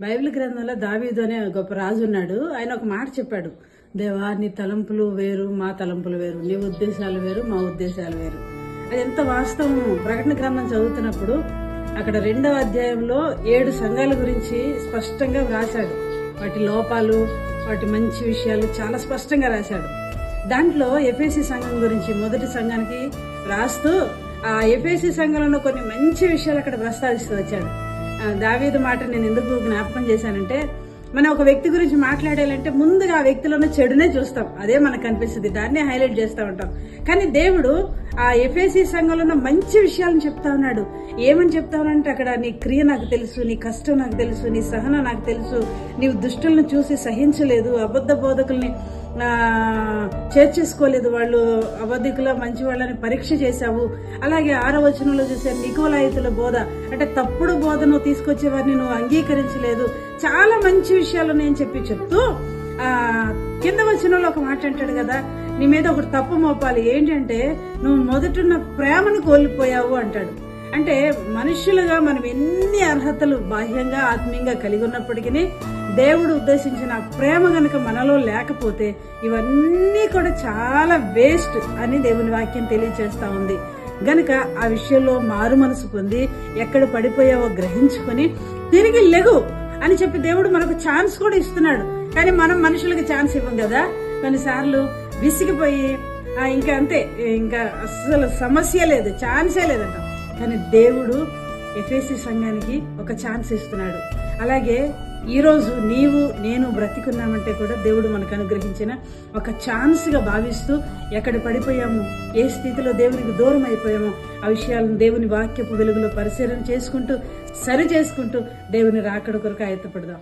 Bible గ్రంథంలో దావీదు అనే గొప్ప రాజు ఉన్నాడు. ఆయన ఒక మాట చెప్పాడు. దేవా నీ తలంపులు వేరు మా తలంపులు వేరు. నీ ఉద్దేశాలు వేరు మా ఉద్దేశాలు వేరు. అది ఎంత వాస్తవం ప్రకటన గ్రంథం చదువుతున్నప్పుడు అక్కడ రెండవ అధ్యాయంలో ఏడు సంఘాల గురించి స్పష్టంగా రాశాడు వాటి లోపాలు వాటి మంచి విషయాలు చాలా స్పష్టంగా రాశాడు. దాంట్లో ఎఫ్ఎసి సంఘం గురించి మొదటి సంఘానికి రాస్తూ ఆ ఎఫ్ఎసి సంఘంలో కొన్ని మంచి విషయాలు అక్కడ ప్రస్తావిస్తూ వచ్చాడు. దావీదు మాట నేను ఎందుకు జ్ఞాపకం చేశానంటే మనం ఒక వ్యక్తి గురించి మాట్లాడాలంటే ముందుగా ఆ వ్యక్తిలోనే చెడునే చూస్తాం. అదే మనకు కనిపిస్తుంది దాన్నే హైలైట్ చేస్తూ ఉంటాం. కానీ దేవుడు ఆ ఎఫ్ఏసి సంఘంలో ఉన్న మంచి విషయాలను చెప్తా ఉన్నాడు. ఏమని చెప్తా ఉన్నాడంటే అక్కడ నీ క్రియ నాకు తెలుసు నీ కష్టం నాకు తెలుసు నీ సహనం నాకు తెలుసు నీవు దుష్టులను చూసి సహించలేదు అబద్ధ బోధకుల్ని చేర్చేసుకోలేదు వాళ్ళు అవధికుల మంచి వాళ్ళని పరీక్ష చేశావు. అలాగే ఆరవచనంలో చూసే నికోలాయితుల బోధ. అంటే తప్పుడు బోధను తీసుకొచ్చే వారిని నువ్వు అంగీకరించలేదు. చాలా మంచి విషయాలు నేను చెప్పి చెప్తూ ఆ కింద వచనంలో ఒక మాట అంటాడు కదా నీ మీద ఒకటి తప్పు మోపాలి. ఏంటంటే నువ్వు మొదటున్న ప్రేమను కోల్పోయావు అంటాడు. అంటే మనుషులుగా మనం ఎన్ని అర్హతలు బాహ్యంగా ఆత్మీయంగా కలిగి ఉన్నప్పటికీ దేవుడు ఉద్దేశించిన ప్రేమ గనుక మనలో లేకపోతే ఇవన్నీ కూడా చాలా వేస్ట్ అని దేవుని వాక్యం తెలియజేస్తూ ఉంది. గనుక ఆ విషయంలో మారు మనసు పొంది ఎక్కడ పడిపోయావో గ్రహించుకొని తిరిగి లెగు అని చెప్పి దేవుడు మనకు ఛాన్స్ కూడా ఇస్తున్నాడు. కానీ మనం మనుషులకు ఛాన్స్ ఇవ్వం కదా. కొన్నిసార్లు విసిగిపోయి ఇంకా అంతే ఇంకా అస్సలు సమస్య లేదు ఛాన్సే లేదంట. కానీ దేవుడు ఎఫ్ఎస్సి సంఘానికి ఒక ఛాన్స్ ఇస్తున్నాడు. అలాగే ఈరోజు నీవు నేను బ్రతికున్నామంటే కూడా దేవుడు మనకు అనుగ్రహించిన ఒక ఛాన్స్గా భావిస్తూ ఎక్కడ పడిపోయాము ఏ స్థితిలో దేవునికి దూరం అయిపోయామో ఆ విషయాలను దేవుని వాక్యపు వెలుగులో పరిశీలన చేసుకుంటూ సరి చేసుకుంటూ దేవుని రాకడ కొరకు ఆయత్తపడదాం.